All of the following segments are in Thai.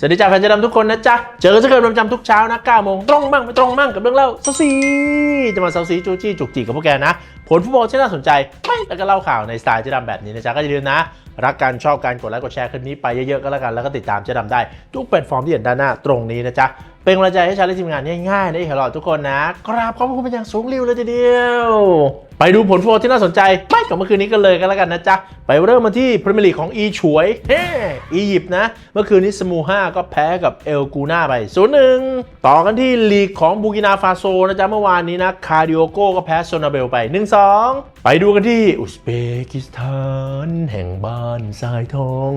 สวัสดีจ้าแฟนจะดำทุกคนนะจ๊ะ เจอจะเกิดประจำทุกเช้านะ9โมงตรงบ้างไม่ตรงบ้างกับเรื่องเล่าเซาซีจะมาเซาซีจูจี้จุกจิกกับพวกแกนะ ผลฟุตบอลที่น่าสนใจไม่แล้วก็เล่าข่าวในสไตล์เจดำแบบนี้นะจ๊ะก็อย่าลืมนะ รักกันชอบกันกดไลค์กดแชร์คลิปนี้ไปเยอะๆก็แล้วกันแล้วก็ติดตามเจดำได้ทุกแพลตฟอร์มที่เห็นด้านหน้าตรงนี้นะจ๊ะเป็นกำลังใจให้ชาแลีทีมงานง่ายๆนะอีกหลอดทุกคนนะกราบขอบคุณเป็นอย่างสูงริ้วเลยทีเดียว ไปดูผลฟุตบอลที่น่าสนใจไม่กับเมื่อคืนนี้กันเลยกันแล้วกันนะจ๊ะ ไปเริ่มมาที่พรีเมียร์ลีกของอีฉวยเฮ้อียิปต์นะ เมื่อคืนนี้สมูห้าก็แพ้กับเอลกูน่าไปศูนย์หนึ่งต่อกันที่ลีกของบูกินาฟาโซนะจ๊ะ เมื่อวานนี้นะ คาดิโอโกก็แพ้โซนาเบลไป 1-2 ไปดูกันที่อุซเบกิสถาน แห่งบ้านทรายทอง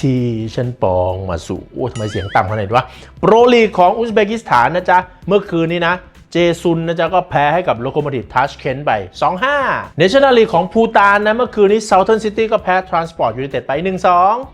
ที่ฉันปองมาสู่โอ้ทำไมเสียงต่ำขนาดนี้วะโปรลีกของอุซเบกิสถานนะจ๊ะเมื่อคืนนี้นะ เจซุนนะจ๊ะก็แพ้ให้กับโลโคโมทีฟทัชเคนไป 2-5เนชั่นแนลลีกของพูตานนะเมื่อคืนนี้เซาเทิร์นซิตี้ก็แพ้ทรานสปอร์ตยูไนเต็ดไป 1-2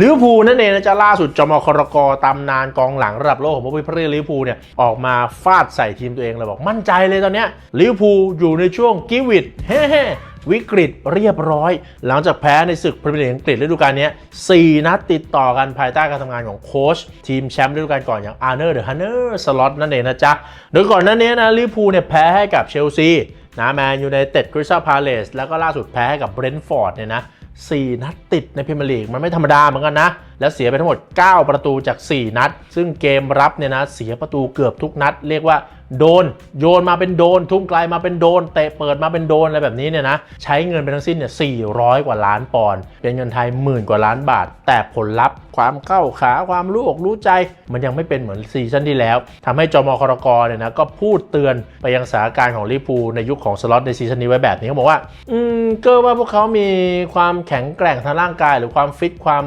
ลิเวองนะจ๊ะล่าสุดจอมคอรกตำนานกองหลังระดับโลกของพวกพี่พรีลิเวอร์พูลเนี่ยออกมาฟาดใส่ทีมตัวเองเลยบอกมั่นใจเลยตอนเนี้ยลิเวอร์พูลอยู่ในช่วงกิวิตเฮ้วิกฤตเรียบร้อย หลังจากแพ้ในศึกพรีเมียร์ลีกอังกฤษฤดูกาลนี้ 4 นัดติดต่อกันภายใต้การทำงานของโค้ชทีมแชมป์ฤดูกาลก่อนอย่างอาร์เนอร์เดอะฮันเนอร์สล็อตนั่นเองนะจ๊ะ โดยก่อนหน้านี้นะลิเวอร์พูลเนี่ยแพ้ให้กับเชลซีนะแมนยูไนเต็ดคริสตัลพาเลสแล้วก็ล่าสุดแพ้ให้กับเบรนท์ฟอร์ดเนี่ยนะ 4 นัดติดในพรีเมียร์ลีกมันไม่ธรรมดาเหมือนกันนะ แล้วเสียไปทั้งหมด 9 ประตูจาก 4 นัด ซึ่งเกมรับเนี่ยนะเสียประตูเกือบทุกนัด เรียกว่า โดน โยนมาเป็นโดน ทุ่มไกลมาเป็นโดน เตะเปิดมาเป็นโดนอะไรแบบนี้เนี่ยนะ ใช้เงินไปทั้งสิ้นเนี่ย400 กว่าล้านปอนด์ เป็นเงินไทยหมื่นกว่าล้านบาท แต่ผลลัพธ์ความเข้าขาความรู้อกรู้ใจ มันยังไม่เป็นเหมือนซีซั่นที่แล้วทำให้จมครกเนี่ยนะก็พูดเตือนไปยังสถานการณ์ของลิเวอร์พูในยุคของสล็อตในซีซั่นนี้ไว้แบบนี้เขาบอกว่า อืมก็ว่าพวกเขามีความแข็งแกร่งทางร่างกาย หรือความฟิตความ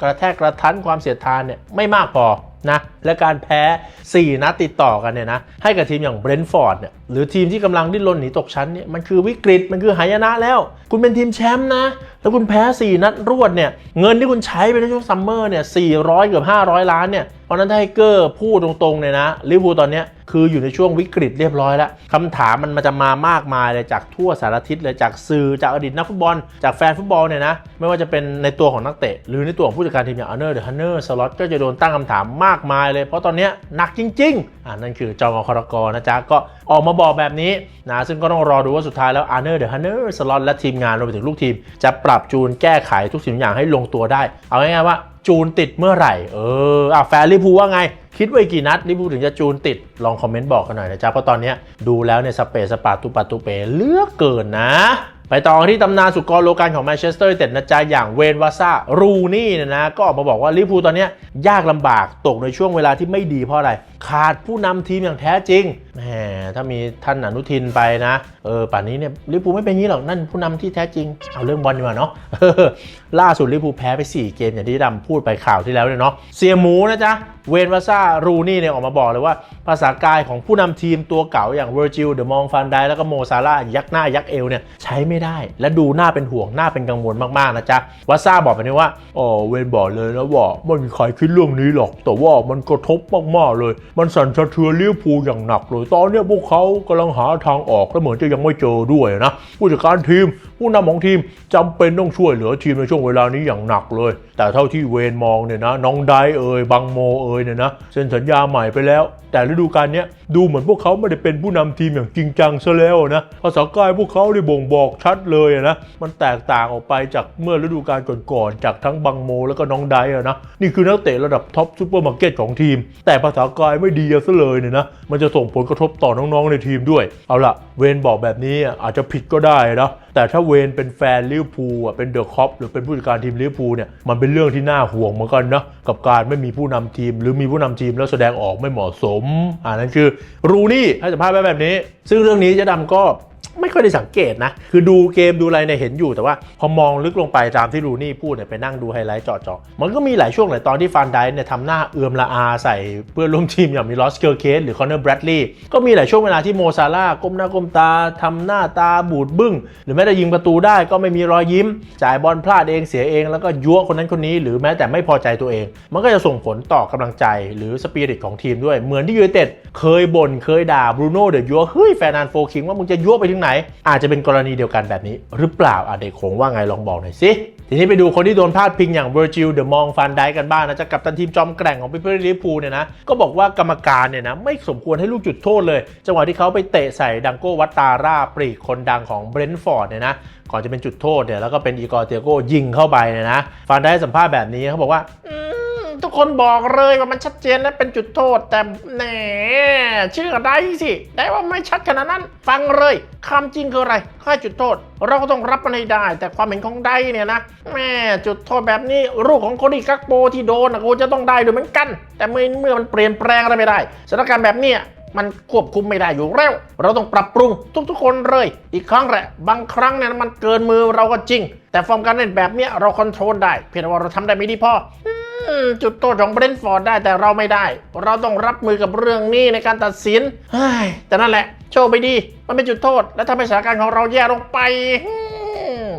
กระแทกกระทันความเสียดทานเนี่ยไม่มากพอ นะและการแพ้ 4 นัดติดต่อกันเนี่ยนะให้กับทีมอย่างเบรนท์ฟอร์ดเนี่ยหรือทีมที่กำลังดิ้นรนหนีตกชั้นเนี่ยมันคือวิกฤตมันคือหายนะแล้ว คุณเป็นทีมแชมป์นะ แล้วคุณแพ้ 4 นัดรวดเนี่ยเงินที่คุณใช้ไปในช่วงซัมเมอร์เนี่ย400 เกือบ 500 ล้านเนี่ย ราะนั้นถ้าให้เกอร์พูดตรงๆเนี่ยนะลิเวอร์พูลตอนนี้คืออยู่ในช่วงวิกฤตเรียบร้อยแล้วคำถามมันมาจะมามากมายเลยจากทั่วสารทิศเลยจากสื่อจากอดีตนักฟุตบอล จากแฟนฟุตบอลเนี่ยนะไม่ว่าจะเป็นในตัวของนักเตะ หรือในตัวของผู้จัดการทีมอย่างอันเนอร์เดอะฮันเนอร์สล็อตก็จะโดนตั้งคำถามมากมายเลย เพราะตอนนี้หนักจริงๆอ่านั่นคือจอมครกนะจ๊ะก็ออกมาบอกแบบนี้นะซึ่งก็ต้องรอดูว่าสุดท้ายแล้วอันเนอร์เดอะฮันเนอร์สล็อตและทีมงานรวมไปถึงลูกทีม จะปรับจูนแก้ไขทุกสิ่งอย่างให้ลงตัวได้ เอาง่ายๆว่า จูนติดเมื่อไหร่ เอออะแฟนลิพูว่าไง คิดไว้กี่นัดลิพูถึงจะจูนติด ลองคอมเมนต์บอกกันหน่อยนะจ๊ะ เพราะตอนนี้ดูแล้วเนี่ยสเปซสปาตุปาตุเปเลือกเกินนะ ไปต่อกันที่ตำนานสุกรโลกันของแมนเชสเตอร์ยูไนเต็ดนะจ๊ะอย่างเวนวาซ่ารูนี่เนี่ยนะก็ออกมาบอกว่าลิเวอร์พูลตอนนี้ยากลำบากตกในช่วงเวลาที่ไม่ดีเพราะอะไร ขาดผู้นำทีมอย่างแท้จริงแหมถ้ามีท่านอนุทินไปนะเออป่านนี้เนี่ยลิเวอร์พูลไม่เป็นงี้หรอกนั่นผู้นำที่แท้จริง เอาเรื่องบอลดีกว่าเนาะล่าสุดลิเวอร์พูลแพ้ไป 4 เกมอย่างที่ดำพูดไปข่าวที่แล้วเลยเนาะเสียหมูนะจ๊ะเวนวาซ่ารูนี่เนี่ยออกมาบอกเลยว่า ภาษากายของผู้นำทีมตัวเก่าอย่างเวอร์จิลเดอะมองฟันไดแล้วก็โมซาร่ายักหน้ายักเอวเนี่ยใช้ไม่ได้ และดูหน้าเป็นห่วงหน้าเป็นกังวลมากๆนะจ๊ะวาซ่าบอกไปนี้ว่าอ๋อเวนบอกเลยนะว่าไม่มีใครคิดเรื่องนี้หรอก แต่ว่ามันกระทบมากๆเลย มันสั่นสะเทือนลิเวอร์พูลอย่างหนักเลยตอนนี้พวกเขากำลังหาทางออกและเหมือนจะยังไม่เจอด้วยนะผู้จัดการทีม ผู้นำของทีมจำเป็นต้องช่วยเหลือทีมในช่วงเวลานี้อย่างหนักเลย แต่เท่าที่เวนมองเนี่ยนะน้องไดเอ่ยบังโมเอ่ยเนี่ยนะเซ็นสัญญาใหม่ไปแล้ว แต่ฤดูกาลนี้ดูเหมือนพวกเขาไม่ได้เป็นผู้นำทีมอย่างจริงจังซะแล้วนะภาษากายพวกเขาได้บ่งบอกชัดเลยนะมันแตกต่างออกไปจากเมื่อฤดูกาลก่อนๆจากทั้งบังโม แล้วก็น้องไดอะนะนี่คือนักเตะระดับท็อปซูเปอร์มาร์เก็ตของทีม แต่ภาษากายไม่ดีซะเลยเนี่ยนะมันจะส่งผลกระทบต่อน้องๆในทีมด้วย เอาล่ะ เวนบอกแบบนี้อาจจะผิดก็ได้นะแต่ถ้าเวนเป็นแฟนลิเวอร์พูลอะเป็นเดอะคอปหรือเป็นผู้จัดการทีมลิเวอร์พูลเนี่ยมันเป็นเรื่องที่น่าห่วงเหมือนกันนะกับการไม่มีผู้นำทีม หรือมีผู้นำทีมแล้วแสดงออกไม่เหมาะสมอ่านั่นคือรูนี่ให้สัมภาษณ์ไว้แบบนี้ ซึ่งเรื่องนี้เจ๊ดำก็ ไม่ค่อยได้สังเกตนะ คือดูเกมดูอะไรเนี่ยเห็นอยู่แต่ว่าพอมองลึกลงไปตามที่รูนี่พูดเนี่ยไปนั่งดูไฮไลท์เจาะๆมันก็มีหลายช่วงหลายตอนที่ฟานไดเนี่ยทำหน้าเอือมละอาใส่เพื่อนร่วมทีมอย่างมีลอสเกอร์เคสหรือคอนเนอร์แบรดลีย์ก็มีหลายช่วงเวลาที่โมซาร่าก้มหน้าก้มตาทำหน้าตาบูดบึ้ง หรือแม้แต่ยิงประตูได้ก็ไม่มีรอยยิ้ม จ่ายบอลพลาดเองเสียเอง แล้วก็ยั่วคนนั้นคนนี้ หรือแม้แต่ไม่พอใจตัวเอง มันก็จะส่งผลต่อกำลังใจหรือสปิริตของทีมด้วยเหมือนที่ยูไนเต็ดเคยบ่นเคยด่าบรูโน่เดอะยัวเฮ้ยแฟนนานโฟคิงว่ามึงจะยั่วไปถึงไหน อาจจะเป็นกรณีเดียวกันแบบนี้ หรือเปล่าอะเด็กคงว่าไงลองบอกหน่อยสิ ทีนี้ไปดูคนที่โดนพาดพิงอย่างเวอร์จิลเดอะมองฟันไดกันบ้างนะจะกับตันทีมจอมแกร่งของพิพลิพูเนี่ยนะก็บอกว่ากรรมการเนี่ยนะไม่สมควรให้ลูกจุดโทษเลย จังหวะที่เขาไปเตะใส่ดังโก้วัตตาร่าปรีกคนดังของเบรนท์ฟอร์ดเนี่ยนะก่อนจะเป็นจุดโทษเนี่ยแล้วก็เป็นอีกอร์เตียโกยิงเข้าไปเนี่ยนะฟันได้สัมภาษณ์แบบนี้เขาบอกว่า ทุกคนบอกเลยว่ามันชัดเจนและเป็นจุดโทษ แต่แหนเชื่อได้สิ ได้ว่าไม่ชัดขนาดนั้น ฟังเลยคำจริงคืออะไรค่จุดโทษ เราก็ต้องรับมันให้ได้ แต่ความเห็นของไดเนี่ยนะแม่จุดโทษแบบนี้รูปของโคดีกักโปที่โดนนะกูจะต้องได้ด้วยเหมือนกัน แต่เมื่อเมื่อมันเปลี่ยนแปลงอะไรไม่ได้สถานการณ์แบบนี้มันควบคุมไม่ได้อยู่แล้ว เราต้องปรับปรุงทุกๆคนเลย อีกครั้งแหละ บางครั้งเนี่ยมันเกินมือเราก็จริง แต่ฟอร์มการเล่นแบบเนี้ยเราคอนโทรลได้ เพียงแต่ว่าเราทำได้ไม่ดีพออืม จุดโทษของเบรนท์ฟอร์ดได้แต่เราไม่ได้ เราต้องรับมือกับเรื่องนี้ในการตัดสินแต่นั่นแหละ โชคไม่ดี มันเป็นจุดโทษ และทำให้สถานการณ์ของเราแย่ลงไป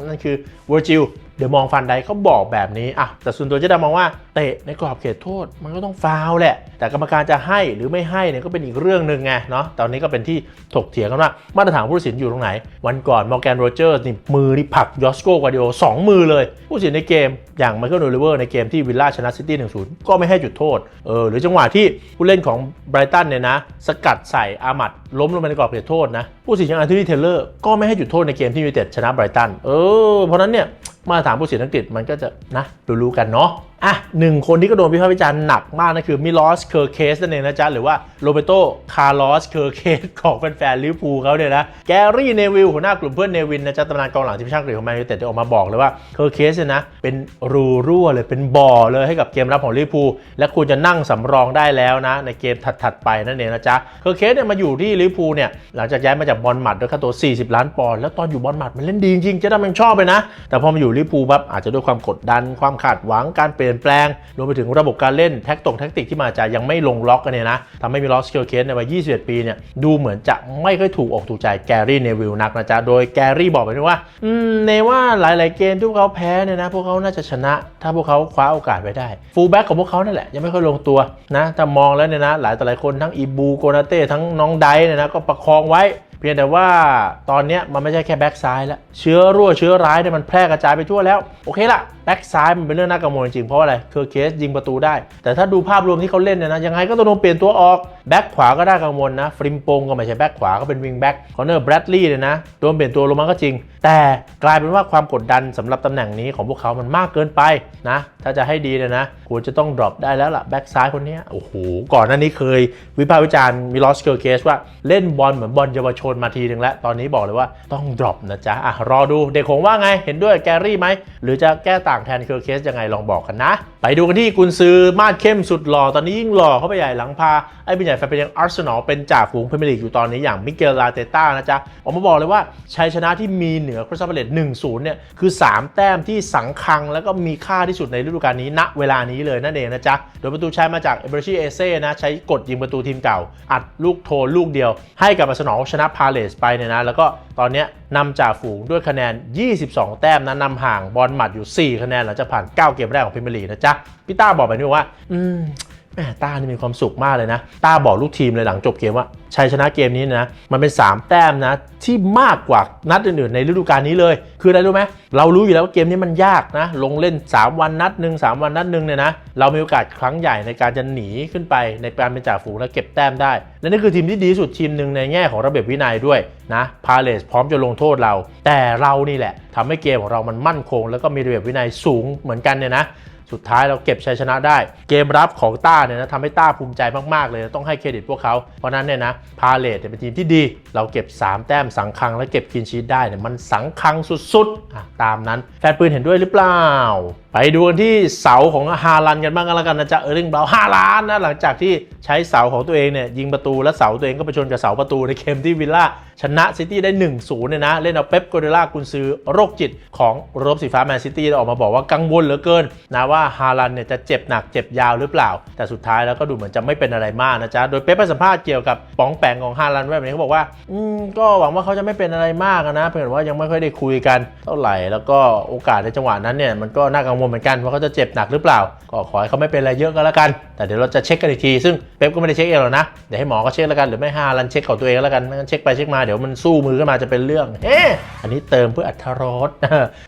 นั่นคือเวอร์จิล เดี๋ยวมองฟันไดเขาบอกแบบนี้อะแต่ส่วนตัวเจะดามองว่าเตะในกรอบเขตโทษมันก็ต้องฟาวแหละ แต่กรรมการจะให้หรือไม่ให้เนี่ยก็เป็นอีกเรื่องหนึ่งไงเนาะตอนนี้ก็เป็นที่ถกเถียงกันว่ามาตรฐานผู้ตัดสินอยู่ตรงไหน วันก่อนมอร์แกนโรเจอร์นี่มือนี่ผักยอสโกกวาดิโอสองมือเลย ผู้ตัดสินในเกมอย่างไมเคิลโอลิเวอร์ในเกมที่วิลล่าชนะซิตี้1-0ก็ไม่ให้จุดโทษเออหรือจังหวะที่ผู้เล่นของไบรตันเนี่ยนะสกัดใส่อามัดล้มลงไปในกรอบเขตโทษนะผู้ตัดสินอย่างอันโทนีเทเลอร์ก็ไม่ให้จุดโทษในเกมที่ยูไนเต็ดชนะไบรตันเออเพราะนั้นเนี่ยมาตรฐานผู้ตัดสินอังกฤษมันก็จะนะรู้ๆกันเนาะ อะหนึ่งคนที่ก็โดนวิพากษ์วิจารณ์หนักมากนั่นคือมิลอสเคอร์เคสนั่นเองนะจ๊ะ หรือว่าโรเบโตคาร์ลอสเคอร์เคสของแฟนๆลิเวอร์พูลเขาเนี่ยนะ แกรี่เนวิลหัวหน้ากลุ่มเพื่อนเนวินนะจ๊ะตำนานกองหลังทีมชาติอังกฤษของแมนยูเต็ดได้ออกมาบอกเลยว่าเคอร์เคสเนี่ยนะ เป็นรูรั่วเลยเป็นบ่อเลยให้กับเกมรับของลิเวอร์พูลและควรจะนั่งสำรองได้แล้วนะ ในเกมถัดๆไปนั่นเองนะจ๊ะเคอร์เคสเนี่ยมาอยู่ที่ลิเวอร์พูลเนี่ยหลังจากย้ายมาจากบอลหมัดด้วยค่าตัว 40 ล้านปอนด์แล้วตอนอยู่บอลหมัดมันเล่นดีจริงๆเจ๊ดำยังชอบเลยนะ แต่พอมาอยู่ลิเวอร์พูลปั๊บอาจจะด้วยความกดดันความคาดหวังการเปลี่ยนแปลง รวมไปถึงระบบการเล่นแท็กตงแท็กติกที่มาจากยังไม่ลงล็อกกันเนี่ยนะทำให้มีลอสเคิลเคสในวัย 21 ปีเนี่ยดูเหมือนจะไม่ค่อยถูกอกถูกใจแกรี่เนวิลนักนะจ๊ะ โดยแกรี่บอกไปด้วยว่าอืมเนว่าหลาย ๆ เกมที่พวกเขาแพ้เนี่ยนะพวกเขาน่าจะชนะ ถ้าพวกเขาคว้าโอกาสไว้ได้ฟูลแบ็กของพวกเขานั่นแหละยังไม่ค่อยลงตัวนะถ้ามองแล้วเนี่ยนะหลายต่อหลายคนทั้งอีบูโกนาเต้ทั้งน้องไดเนี่ยนะก็ประคองไว้ พียงแต่ว่าตอนนี้มันไม่ใช่แค่แบ็กซ้ายแล้ว เชื้อรั่วเชื้อร้ายเนี่ยมันแพร่กระจายไปทั่วแล้ว โอเคละแบ็กซ้ายมันเป็นเรื่องน่ากังวลจริง เพราะว่าอะไรเคอร์เคสยิงประตูได้ แต่ถ้าดูภาพรวมที่เขาเล่นเนี่ยนะ ยังไงก็ต้องเปลี่ยนตัวออก แบ็กขวาก็ได้กังวลนะ ฟริมโปงก็ไม่ใช่แบ็กขวาก็เป็นวิงแบ็กคอนเนอร์แบรดลีย์เนี่ยนะโดนเปลี่ยนตัวลงมาก็จริง แต่กลายเป็นว่าความกดดันสำหรับตำแหน่งนี้ของพวกเขามันมากเกินไปนะถ้าจะให้ดีเนี่ยนะควรจะต้องดรอปได้แล้วล่ะแบ็กซ้ายคนนี้โอ้โหก่อนหน้านี้เคยวิพากษ์วิจารณ์มิลอสเคอร์เคสว่าเล่นบอลเหมือนบอลเยาวชนมาทีหนึ่งแล้ว ตอนนี้บอกเลยว่าต้องดรอปนะจ๊ะอะรอดูเด็กคงว่าไงเห็นด้วยแกรี่ไหมหรือจะแก้ต่างแทนเคอร์เคสยังไงลองบอกกันนะ ไปดูกันที่กุนซือมาดเข้มสุดหล่อตอนนี้ยิ่งหล่อเข้าไปใหญ่หลังพา ไอ้เป็นใหญ่แฟนเป็นยังอาร์เซนอลเป็นจ่าฝูงพรีเมียร์ลีกอยู่ตอนนี้อย่างมิเกลลาเตต้านะจ๊ะออกมาบอกเลยว่าชัยชนะที่มีเหนือคริสตัลพาเลต1-0เนี่ย คือ 3 แต้มที่สังคังแล้วก็มีค่าที่สุดในฤดูกาลนี้ณเวลานี้เลยนั่นเองนะจ๊ะ โดยประตูชัยมาจากเอเบอร์ชีเอเซ่นะใช้กดยิงประตูทีมเก่า อัดลูกโทนลูกเดียว ให้กับอาร์เซนอลชนะพาเลสไปเนี่ยนะแล้วก็ตอนเนี้ย นำจ่าฝูงด้วยคะแนน 22 แต้มนะนำห่างบอลหมัดอยู่ 4 คะแนนหลังจากผ่าน 9 เกมแรกของพรีเมียร์ลีกนะจ๊ะพี่ต้าบอกแบบนี้ว่า อืม แม่ต้านี่มีความสุขมากเลยนะ ต้าบอกลูกทีมเลยหลังจบเกมว่าชัยชนะเกมนี้นะ มันเป็น 3 แต้มนะ ที่มากกว่านัดอื่นๆ ในฤดูกาลนี้เลย คืออะไรรู้ไหมเรารู้อยู่แล้วว่าเกมนี้มันยากนะ ลงเล่น 3 วันนัดหนึ่ง3วันนัดหนึ่งเนี่ยนะ เรามีโอกาสครั้งใหญ่ในการจะหนีขึ้นไปในการเป็นจ่าฝูงและเก็บแต้มได้ และนี่คือทีมที่ดีสุดทีมหนึ่งในแง่ของระเบียบวินัยด้วยนะพาเลสพร้อมจะลงโทษเรา แต่เรานี่แหละทำให้เกมของเรามันมั่นคง แล้วก็มีระเบียบวินัยสูงเหมือนกันเนี่ยนะ สุดท้ายเราเก็บชัยชนะได้ เกมรับของต้าเนี่ยนะทำให้ต้าภูมิใจมาก ๆ เลยนะต้องให้เครดิตพวกเขา เพราะนั้นเนี่ยนะพาเลตเป็นทีมที่ดี เราเก็บ 3 แต้มสังคังและเก็บคินชีตได้เนี่ยมันสังคังสุดๆอะตามนั้นแฟนปืนเห็นด้วยหรือเปล่า ไปดูกันที่เสาของฮาลันกันบ้างกันแล้วกันนะจ๊ะเออร์ลิงเบราห้าล้านนะหลังจากที่ใช้เสาของตัวเองเนี่ยยิงประตูและเสาตัวเองก็ไปชนกับเสาประตูในเกมที่วิลล่าชนะซิตี้ได้ 1-0 เนี่ยนะ เล่นเอาเป๊ปโกเดล่ากุนซือโรคจิตของรบสีฟ้าแมนซิตี้ออกมาบอกว่ากังวลเหลือเกินนะว่าฮาลันเนี่ยจะเจ็บหนักเจ็บยาวหรือเปล่า แต่สุดท้ายแล้วก็ดูเหมือนจะไม่เป็นอะไรมากนะจ๊ะโดยเป๊ปให้สัมภาษณ์เกี่ยวกับป๋องแปงของฮาลันไว้แบบนี้เขาบอกว่าอืมก็หวังว่าเขาจะไม่เป็นอะไรมากนะเพียงแต่ว่ายังไม่ค่อยได้คุยกันเท่าไหร่แล้วก็โอกาสในจังหวะนั้นเนี่ยมันก็น่ากังวลเหมือนกันว่าเขาจะเจ็บหนักหรือเปล่า ก็ขอให้เขาไม่เป็นอะไรเยอะก็แล้วกัน แต่เดี๋ยวเราจะเช็คกันอีกที ซึ่งเป๊ปก็ไม่ได้เช็คเองหรอกนะ เดี๋ยวให้หมอก็เช็คแล้วกัน หรือไม่ฮารันเช็คของตัวเองแล้วกันไม่งั้นเช็คไปเช็คมาเดี๋ยวมันสู้มือขึ้นมาจะเป็นเรื่อง เอ๊อันนี้เติมเพื่ออัธรส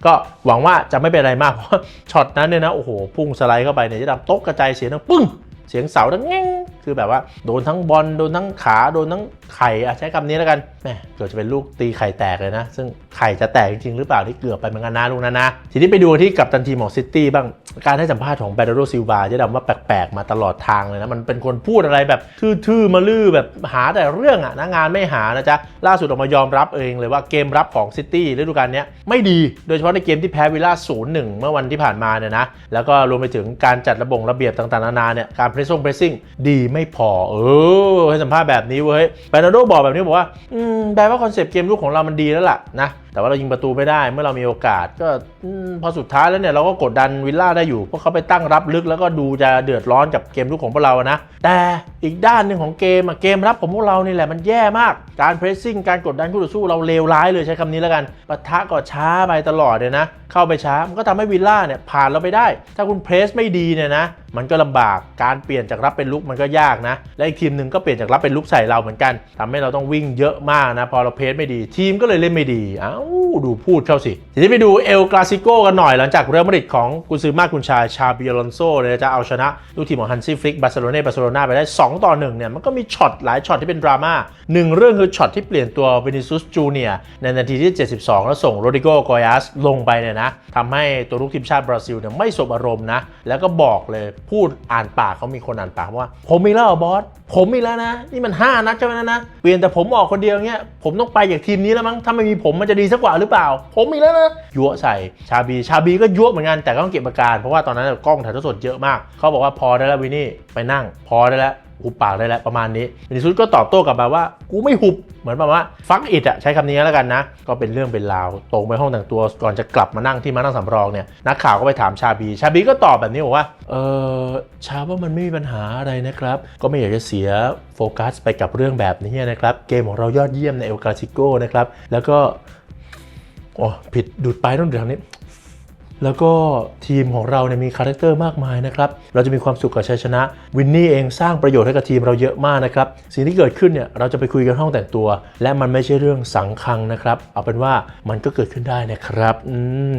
ก็หวังว่าจะไม่เป็นอะไรมากเพราะช็อตนั้นเนี่ยนะโอ้โหพุ่งสไลด์เข้าไปเนี่ยจะทำโต๊ะกระจายเสียงดังปึ้งเสียงเสาดังแง่ง คือแบบว่าโดนทั้งบอลโดนทั้งขาโดนทั้งไข่อะใช้คำนี้แล้วกันแหมเกือบจะเป็นลูกตีไข่แตกเลยนะ ซึ่งไข่จะแตกจริงๆหรือเปล่าที่เกือบไปเหมือนกันนะลูกนะนะทีนี้ไปดูที่กัปตันทีมของซิตี้บ้างการให้สัมภาษณ์ของแบรโดซิลวาจะดำว่าแปลกๆ มาตลอดทางเลยนะ มันเป็นคนพูดอะไรแบบทื่อๆ มาลื้อแบบหาแต่เรื่องอะนะงานไม่หานะจ๊ะ ล่าสุดออกมายอมรับเองเลยว่าเกมรับของซิตี้ฤดูกาลนี้ไม่ดีโดยเฉพาะในเกมที่แพ้วิลล่า0-1เมื่อวันที่ผ่านมาเนี่ยนะแล้วก็รวมไปถึงการจัดระบบระเบียบต่างๆนานาเนี่ยการเพรสซิ่งเพรสซิ่งดีไม่พอ เออให้สัมภาษณ์แบบนี้เว้ยแบรนาโดบอกแบบนี้บอกว่า อืมแปลว่าคอนเซปต์เกมลูกของเรามันดีแล้วล่ะนะ แต่ว่าเรายิงประตูไม่ได้เมื่อเรามีโอกาสก็พอสุดท้ายแล้วเนี่ยเราก็กดดันวิลล่าได้อยู่เพราะเขาไปตั้งรับลึกแล้วก็ดูจะเดือดร้อนกับเกมลูกของพวกเรานะ แต่อีกด้านหนึ่งของเกมอะเกมรับของพวกเรานี่แหละมันแย่มากการเพรสซิ่งการกดดันคู่ต่อสู้เราเลวร้ายเลยใช้คำนี้แล้วกันปะทะก็ช้าไปตลอดเลยนะ เข้าไปช้ามันก็ทำให้วิลล่าเนี่ยผ่านเราไปได้ ถ้าคุณเพรสไม่ดีเนี่ยนะมันก็ลำบากการเปลี่ยนจากรับเป็นลุกมันก็ยากนะ และอีกทีมหนึ่งก็เปลี่ยนจากรับเป็นลุกใส่เราเหมือนกันทำให้เราต้องวิ่งเยอะมากนะ พอเราเพรสไม่ดี ทีมก็เลยเล่นไม่ดีอ้าวดูพูดเข้าสิ ทีนี้ไปดูเอลกลาซิโกกันหน่อยหลังจากเรอัลมาดริดของกุนซือมากุนชาชาบิอลอนโซเนี่ยจะเอาชนะลูกทีมของฮันซี่ฟลิกบาร์เซโลนาบาร์เซโลนาไปได้ 2 ต่อ 1 เนี่ย มันก็มีช็อตหลายช็อตที่เป็นดราม่าหนึ่งเรื่องคือช็อตที่เปลี่ยนตัวเวนิซุสจูเนียในนาทีที่ 72 แล้วส่งโรดิโกโกยัสลงไปเนี่ยนะทำให้ตัวลูกทีมชาติบราซิลเนี่ยไม่สบอารมณ์นะแล้วก็บอกเลยพูดอ่านปากเขามีคนอ่านปากว่า ผมมีแล้วบอสผมมีแล้วนะ นี่มัน 5 นัดใช่ไหมนะเปลี่ยนแต่ผมออกคนเดียวเงี้ยผมต้องไปจากทีมนี้แล้วมั้งถ้าไม่มีผมมันจะดีสักกว่าหรือเปล่า ผมมีแล้วนะยั่วใส่ชาบีชาบีก็ยั่วเหมือนกันแต่ก็ต้องเก็บอาการเพราะว่าตอนนั้นกล้องถ่ายทอดสดเยอะมากเขาบอกว่าพอได้แล้ววินนี่ไปนั่ง พอได้แล้วหุบปากได้แล้วประมาณนี้วินิซุสก็ตอบโต้กลับมาว่า กูไม่หุบ เหมือนแบบว่าฟักอิดอะใช้คำนี้แล้วกันนะ ก็เป็นเรื่องเป็นราวตรงไปห้องแต่งตัวก่อนจะกลับมานั่งที่มานั่งสำรองเนี่ยนักข่าวก็ไปถามชาบี ชาบีก็ตอบแบบนี้บอกว่าเออชาว่ามันไม่มีปัญหาอะไรนะครับ ก็ไม่อยากจะเสียโฟกัสไปกับเรื่องแบบนี้นะครับ เกมของเรายอดเยี่ยมในเอลกาซิโกนะครับแล้วก็ โอ้ผิดดูดไปต้องดูทางนี้ แล้วก็ทีมของเราเนี่ยมีคาแรคเตอร์มากมายนะครับ เราจะมีความสุขกับชัยชนะ วินนี่เองสร้างประโยชน์ให้กับทีมเราเยอะมากนะครับ สิ่งที่เกิดขึ้นเนี่ยเราจะไปคุยกันห้องแต่งตัว และมันไม่ใช่เรื่องสังคังนะครับ เอาเป็นว่ามันก็เกิดขึ้นได้นะครับ อืม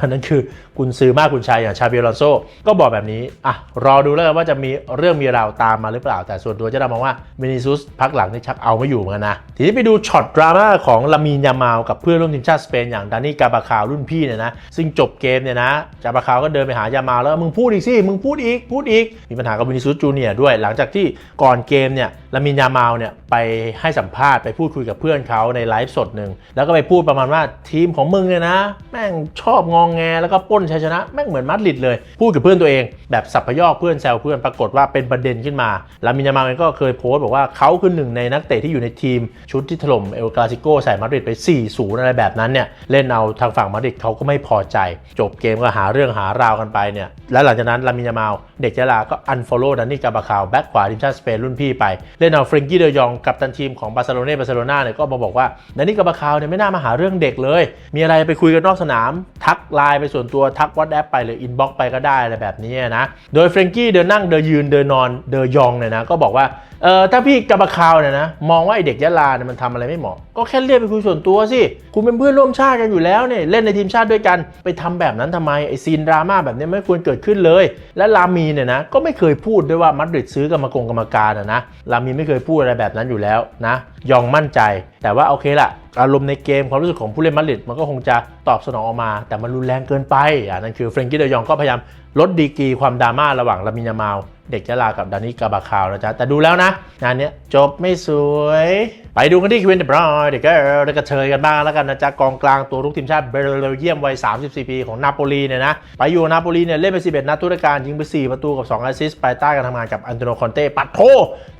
อันนั้นคือกุนซือมากกุนชายอย่างชาเบียลอนโซก็บอกแบบนี้ อะ รอดูแล้วกันว่าจะมีเรื่องมีราวตามมาหรือเปล่า แต่ส่วนตัวเจะดมองว่าเวนิซุสพักหลังนี่ชักเอาไม่อยู่เหมือนกันนะ ทีนี้ไปดูช็อตดราม่าของลามีนยามาลกับเพื่อนร่วมทีมชาติสเปนอย่างดานี่กาบาคาวรุ่นพี่เนี่ยนะ ซึ่งจบเกมเนี่ยนะกาบาคาวก็เดินไปหายามาลแล้วมึงพูดอีกสิมึงพูดอีกพูดอีกมีปัญหากับวินิซุสจูเนียร์ด้วย หลังจากที่ก่อนเกมเนี่ยลามินยามาลเนี่ยไปให้สัมภาษณ์ไปพูดคุยกับเพื่อนเขาในไลฟ์สดหนึ่งแล้วก็ไปพูดประมาณว่าทีมของมึงเนี่ยนะ แม่งชอบงองแงแล้วก็ป้นชัยชนะแม่งเหมือนมาดริดเลย พูดกับเพื่อนตัวเอง แบบสับพยอกเพื่อนแซวเพื่อนปรากฏว่าเป็นประเด็นขึ้นมาลามินยามาลเองก็เคยโพสต์บอกว่าเขาคือหนึ่งในนักเตะที่อยู่ในทีม ชุดที่ถล่มเอลกาซิโกใส่มาดริดไป 4-0 อะไรแบบนั้นเนี่ยเล่นเอาทางฝั่งมาดริดเขาก็ไม่พอใจ จบเกมก็หาเรื่องหาราวกันไปเนี่ยและหลังจากนั้นลามินยามาลเด็กยะลาก็อันฟอลโล่ดันนี่กาบาคาวแบ็คขวาทีมชาติสเปนรุ่นพี่ไปเล่นเอาเฟรนกี้เดยองกับตันทีมของบาร์เซโลนาบาร์เซโลนาเนี่ยก็มาบอกว่าดันนี่กาบาคาวเนี่ยไม่น่ามาหาเรื่องเด็กเลย มีอะไรไปคุยกันนอกสนามทักไลน์ไปส่วนตัวทักวอตแอปไปหรืออินบ็อกไปก็ได้อะไรแบบนี้นะ โดยเฟรนกี้เดินนั่งเดินยืนเดินนอนเดินยองเนี่ยนะก็บอกว่าเออถ้าพี่กาบาคาวเนี่ยนะมองว่าไอเด็กยะลาเนี่ยมันทำอะไรไม่เหมาะ ก็แค่เรียกไปคุยส่วนตัวสิ คุณเป็นเพื่อนร่วมชาติกันอยู่แล้วเนี่ยเล่นในทีมชาติด้วยกันไปทำแบบนั้นทำไมไอซีนดราม่าแบบนี้ไม่ควรเกิดขึ้นเลย และลามีเนี่ยนะก็ไม่เคยพูดด้วยว่ามาดริดซื้อกรรมกรกรรมการนะลามีไม่เคยพูดอะไรแบบนั้นอยู่แล้วนะยองมั่นใจ แต่ว่าโอเคละอารมณ์ในเกมความรู้สึกของผู้เล่นมาดริดมันก็คงจะตอบสนองออกมา แต่มันรุนแรงเกินไปอ่านั่นคือเฟรนกี้เดยองก็พยายามลดดีกรีความดราม่าระหว่างลามินามาลเด็กยะลากับดานิกาบาคาวนะจ๊ะ แต่ดูแล้วนะ งานนี้จบไม่สวย ไปดูกันที่ควินเดบรอยเด็กก็เด็กกระเทยกันบ้างแล้วกันนะจ๊ะ กองกลางตัวรุกทีมชาติเบลเยียมวัย 34 ปีของนาโปลีเนี่ยนะ ไปอยู่นาโปลีเนี่ยเล่นไป 11 นัดทุรการยิงไป 4 ประตูกับ 2 แอสซิสต์ภายใต้การทำงานกับอันโตโนคอนเต้ปัดโท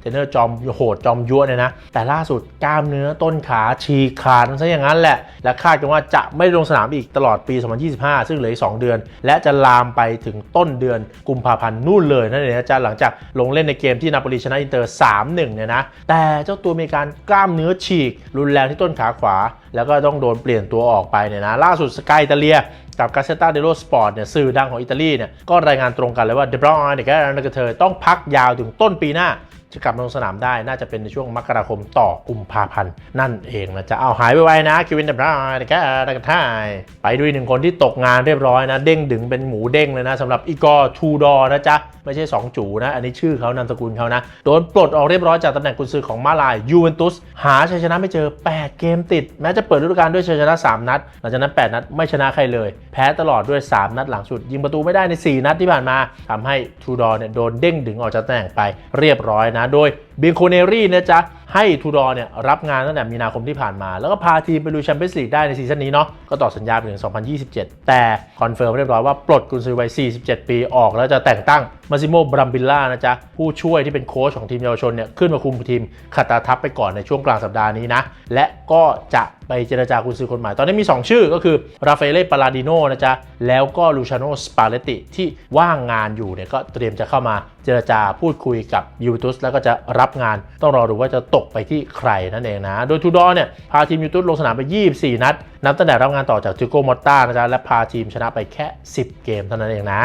เทรนเนอร์จอมโหดจอมยั่วเนี่ยนะ แต่ล่าสุดกล้ามเนื้อต้นขาฉีกขาดซะอย่างนั้นแหละ และคาดกันว่าจะไม่ลงสนามอีกตลอดปี 2025 ซึ่งเหลืออีก2เดือน และจะลามไปถึงต้นเดือนกุมภาพันธ์นู่นเลยนั่นเองนะจ๊ะหลังจากลงเล่นในเกมที่นาโปลีชนะอินเตอร์ 3-1 เนี่ยนะ แต่เจ้าตัวมีการกล้ามเนื้อฉีก รุนแรงที่ต้นขาขวา แล้วก็ต้องโดนเปลี่ยนตัวออกไปเนี่ยนะ ล่าสุดสกายอิตาเลียกับกาเซตาเดโลสปอร์ตเนี่ยสื่อดังของอิตาลีเนี่ยก็รายงานตรงกันเลยว่าเดบรอยน์เนี่ยก็นักเธอต้องพักยาวถึงต้นปีหน้า จะกลับมาลงสนามได้น่าจะเป็นในช่วงมกราคมต่อกุมภาพันธ์นั่นเองนะจะเอาหายไปไวๆนะคิวินเดบรายน์ก็นักทายไปดูอีกหนึ่งคนที่ตกงานเรียบร้อยนะ เด้งดึงเป็นหมูเด้งเลยนะสำหรับอีกอร์ทูดอนะจ๊ะ ไม่ใช่ 2 จูนะ อันนี้ชื่อเขานามสกุลเขานะ โดนปลดออกเรียบร้อยจากตำแหน่งกุนซือของมาลายยูเวนตุสหาชัยชนะไม่เจอ 8 เกมติด แม้จะเปิดฤดูกาลด้วยชัยชนะ 3 นัด หลังจากนั้น 8 นัดไม่ชนะใครเลย แพ้ตลอดด้วย 3 นัดหลังสุด ยิงประตูไม่ได้ใน 4 นัดที่ผ่านมาทำให้ทูดอร์เนี่ยโดนเด้งดึงออกจากตำแหน่งไปเรียบร้อยนะโดย บิงโคเนรี่นะจ๊ะให้ทูดอร์เนี่ยรับงานตั้งแต่มีนาคมที่ผ่านมา แล้วก็พาทีมไปลุยแชมเปี้ยนส์ลีกได้ในซีซั่นนี้เนาะก็ต่อสัญญาไปถึง 2027 แต่คอนเฟิร์มเรียบร้อยว่าปลดกุนซือวัย 47 ปีออกแล้วจะแต่งตั้งมาซิโมบรัมบิลล่านะจ๊ะผู้ช่วยที่เป็นโค้ชของทีมเยาวชนเนี่ยขึ้นมาคุมทีมคาตาทัพไปก่อนในช่วงกลางสัปดาห์นี้นะและก็จะ ไปเจรจากุณซื้อคนใหม่ ตอนนี้มี 2 ชื่อก็คือราฟาเอเลปาลาดิโนนะจ๊ะ แล้วก็ลูชาโนสปาเลติที่ว่างงานอยู่เนี่ยก็เตรียมจะเข้ามาเจรจาพูดคุยกับยูเวนตุสแล้วก็จะรับงานต้องรอดูว่าจะตกไปที่ใครนั่นเองนะ โดยทูดอเนี่ยพาทีมยูเวนตุสลงสนามไป 24 นัดนับตั้งแต่รับงานต่อจากจิโกมอตตานะจ๊ะและพาทีมชนะไปแค่ 10 เกมเท่านั้นเองนะ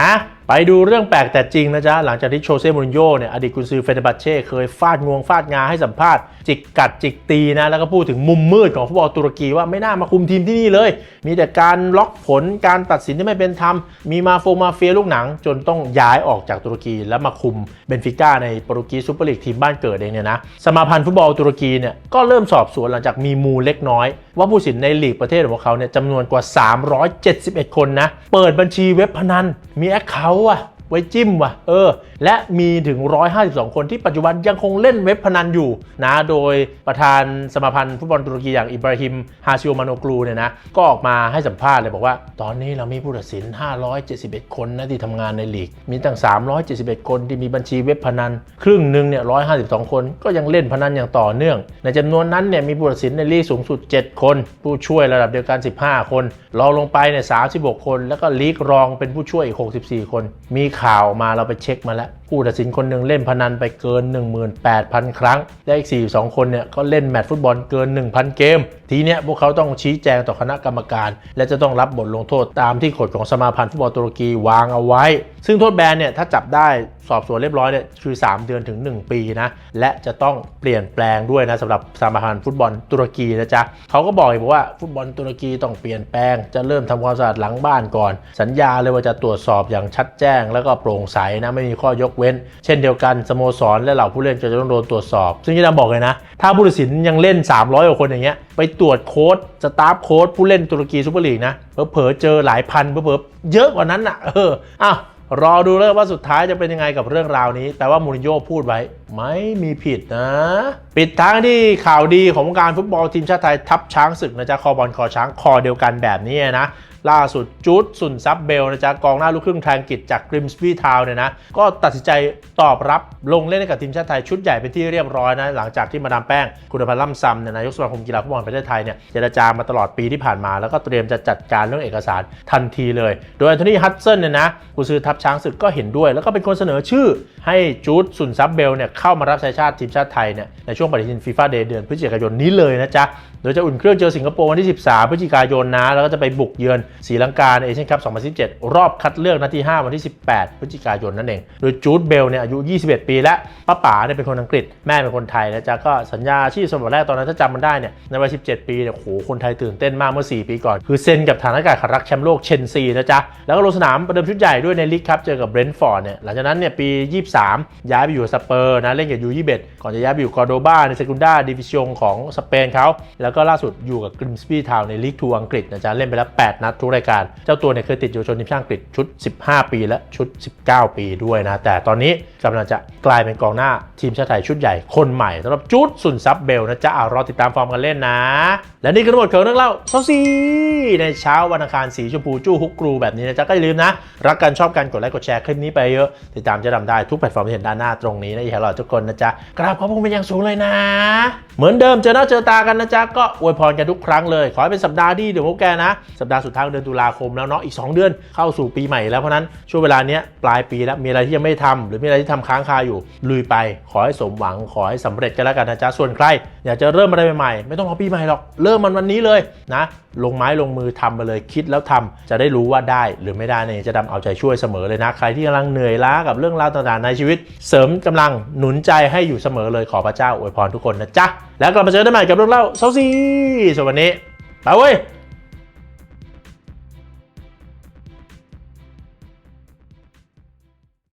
ไปดูเรื่องแปลกแต่จริงนะจ๊ะหลังจากที่โชเซ่มูรินโญ่เนี่ยอดีตกุนซือเฟเนบัตเช่เคยฟาดงวงฟาดงาให้สัมภาษณ์ จิกกัดจิกตีนะ แล้วก็พูดถึงมุมมืดของฟุตบอลตุรกีว่าไม่น่ามาคุมทีมที่นี่เลย มีแต่การล็อกผลการตัดสินที่ไม่เป็นธรรมมีมาโฟมาเฟียลูกหนัง จนต้องย้ายออกจากตุรกีแล้วมาคุมเบนฟิก้าในโปรตุกสซูเปอร์ลีกทีมบ้านเกิดเองเนี่ยนะสมาพันธ์ฟุตบอลตุรกีเนี่ยก็เริ่มสอบสวนหลังจากมีมูลเล็กน้อย ว่าผู้สินในลีกประเทศของเขาเนี่ยจำนวนกว่า 371 คนนะ เปิดบัญชีเว็บพนัน มีแอคเคาท์อะไว้จิ้มว่ะ เออและมีถึง 152 คนที่ปัจจุบันยังคงเล่นเว็บพนันอยู่นะโดยประธานสมาพันธ์ฟุตบอลตุรกีอย่างอิบราฮิมฮาซิโอมาโนกลูเนี่ยนะก็ออกมาให้สัมภาษณ์เลยบอกว่า ตอนนี้เรามีผู้ตัดสิน 571 คนนะที่ทำงานในลีก มีตั้ง 371 คนที่มีบัญชีเว็บพนัน ครึ่งหนึ่งเนี่ย 152 คนก็ยังเล่นพนันอย่างต่อเนื่อง ในจำนวนนั้นเนี่ยมีผู้ตัดสินในลีกสูงสุด 7 คน ผู้ช่วยระดับเดียวกัน 15 คนรองลงไปเนี่ย 36 คน แล้วก็ลีกรองเป็นผู้ช่วยอีก 64 คน มีข่าวมาเราไปเช็คมาแล้ว that ผู้ตัดสินคนหนึ่งเล่นพนันไปเกิน 18,000 ครั้ง และอีก 42 คนเนี่ยก็เล่นแมตช์ฟุตบอลเกิน 1,000 เกม ทีเนี้ยพวกเขาต้องชี้แจงต่อคณะกรรมการ และจะต้องรับบทลงโทษตามที่กฎของสมาพันธ์ฟุตบอลตุรกีวางเอาไว้ ซึ่งโทษแบนเนี่ยถ้าจับได้สอบสวนเรียบร้อยเนี่ยคือ 3 เดือนถึง 1 ปีนะและจะต้องเปลี่ยนแปลงด้วยนะสำหรับสมาพันธ์ฟุตบอลตุรกีนะจ๊ะเขาก็บอกอีกบอกว่าฟุตบอลตุรกีต้องเปลี่ยนแปลง จะเริ่มทำความสะอาดหลังบ้านก่อน สัญญาเลยว่าจะตรวจสอบอย่างชัดแจ้ง แล้วก็โปร่งใสนะไม่มีข้อยกเว้นเช่นเดียวกันสโมสรและเหล่าผู้เล่นจะต้องโดนตรวจสอบ ซึ่งที่ดำบอกเลยนะ ถ้าผู้ตัดสินยังเล่น 300กว่าคนอย่างเงี้ยไปตรวจโค้ดสตาฟโค้ดผู้เล่นตุรกีซูเปอร์ลีกนะเผลอเจอหลายพันเผลอเยอะกว่านั้นอะเอออ้าวรอดูเลยว่าสุดท้ายจะเป็นยังไงกับเรื่องราวนี้ แต่ว่ามูรินโญ่พูดไว้ ไม่มีผิดนะ ปิดท้ายที่ข่าวดีของวงการฟุตบอลทีมชาติไทยทัพช้างศึกนะจ๊ะคอบอลคอช้างคอเดียวกันแบบนี้นะ ล่าสุดจูดสุนซับเบลนะจ๊ะกองหน้าลูกครึ่งแทงกิจจากกริมสบีทาวเนี่ยนะก็ตัดสินใจตอบรับลงเล่นให้กับทีมชาติไทยชุดใหญ่เป็นที่เรียบร้อยนะหลังจากที่มาดามแป้งคุณพันธ์ล่ำซำเนี่ยนายกสมาคมกีฬาฟุตบอลประเทศไทยเนี่ยเจรจามาตลอดปีที่ผ่านมา แล้วก็เตรียมจะจัดการเรื่องเอกสารทันทีเลย โดยแอนโทนีฮัตสันเนี่ยนะกุซือทัพช้างศึกก็เห็นด้วย แล้วก็เป็นคนเสนอชื่อให้จูดสุนซับเบลเนี่ยเข้ามารับใช้ชาติทีมชาติไทยเนี่ยในช่วงปฏิทินฟีฟ่าเดย์เดือนพฤศจิกายนนี้เลยนะจ๊ะ โดยจะอุ่นเครื่องเจอสิงคโปร์วันที่ 13 พฤศจิกายนนะ แล้วก็จะไปบุกเยือนศรีลังกาในเอเชียนคัพ 2017 รอบคัดเลือกนัดที่ 5 วันที่ 18 พฤศจิกายนนั่นเอง โดยจูดเบลเนี่ยอายุ 21 ปีแล้วป้าป๋าเนี่ยเป็นคนอังกฤษ แม่เป็นคนไทยนะจ๊ะก็สัญญาชีพสมัยแรกตอนนั้นถ้าจำมันได้เนี่ยในวัย 17 ปีเนี่ยโหคนไทยตื่นเต้นมากเมื่อ 4 ปีก่อน คือเซ็นกับฐานอากาศขัดรักแชมป์โลกเชนซีนะจ๊ะแล้วก็ลงสนามประเดิมชุดใหญ่ด้วยในลีกครับเจอกับเบรนท์ฟอร์ดเนี่ยหลังจากนั้นเนี่ยปี 23 ย้ายไปอยู่สเปอร์นะเล่นกับยู21ก่อนจะย้ายไปอยู่กอร์โดบาในเซกุนดาดิวิซิองของสเปนเขาแล้วก็ล่าสุดอยู่กับกริมสปีทาวในลีกทูอังกฤษนะจ๊ะเล่นไปแล้ว 8 นัดทุกรายการ เจ้าตัวเนี่ยเคยติดเยาวชนทีมชาติอังกฤษชุด 15 ปีและชุด 19 ปีด้วยนะ แต่ตอนนี้กำลังจะกลายเป็นกองหน้าทีมชาติไทยชุดใหญ่คนใหม่สำหรับจุดสุนซับเบลนะจ๊ะเอารอติดตามฟอร์มกันเล่นนะ และนี่คือทั้งหมดของเรื่องเล่าเซาซีในเช้าวันอังคารสีชมพูจู้ฮุกกรูแบบนี้นะจ๊ะก็อย่าลืมนะ รักกันชอบกันกดไลค์กดแชร์คลิปนี้ไปเยอะติดตามเจะดำได้ทุกแพลตฟอร์มที่เห็นด้านหน้าตรงนี้นะอย่าลทุกคนนะจ๊ะกราบขอบคุณเป็นอย่างสูงเลยนะ เหมือนเดิมเจอหน้าเจอตากันนะจ๊ะก็อวยพรกันทุกครั้งเลย ขอให้เป็นสัปดาห์ที่เดี๋ยวพวกแกนะ สัปดาห์สุดท้ายเดือนตุลาคมแล้วเนาะอีก 2 เดือนเข้าสู่ปีใหม่แล้วเพราะนั้นช่วงเวลาเนี้ยปลายปีแล้วมีอะไรที่ยังไม่ได้ทำหรือมีอะไรที่ทำค้างคาอยู่ ลุยไป ขอให้สมหวังขอให้สำเร็จกันแล้วกันนะจ๊ะส่วนใครอยากจะเริ่มอะไรใหม่ๆไม่ต้องรอปีใหม่หรอกเริ่มมันวันนี้เลยนะลงไม้ลงมือทำไปเลยคิดแล้วทำจะได้รู้ว่าได้หรือไม่ได้เนี่ยจะดำเอาใจช่วยเสมอเลยนะใครที่กำลังเหนื่อยล้ากับเรื่องราวต่างๆในชีวิต เสริมกำลังหนุนใจให้อยู่เสมอเลยขอพระเจ้าอวยพรทุกคนนะจ๊ะแล้วกลับมาเจอกันใหม่กับเรื่องเล่าเซาซีสวัสดีไปเว้ย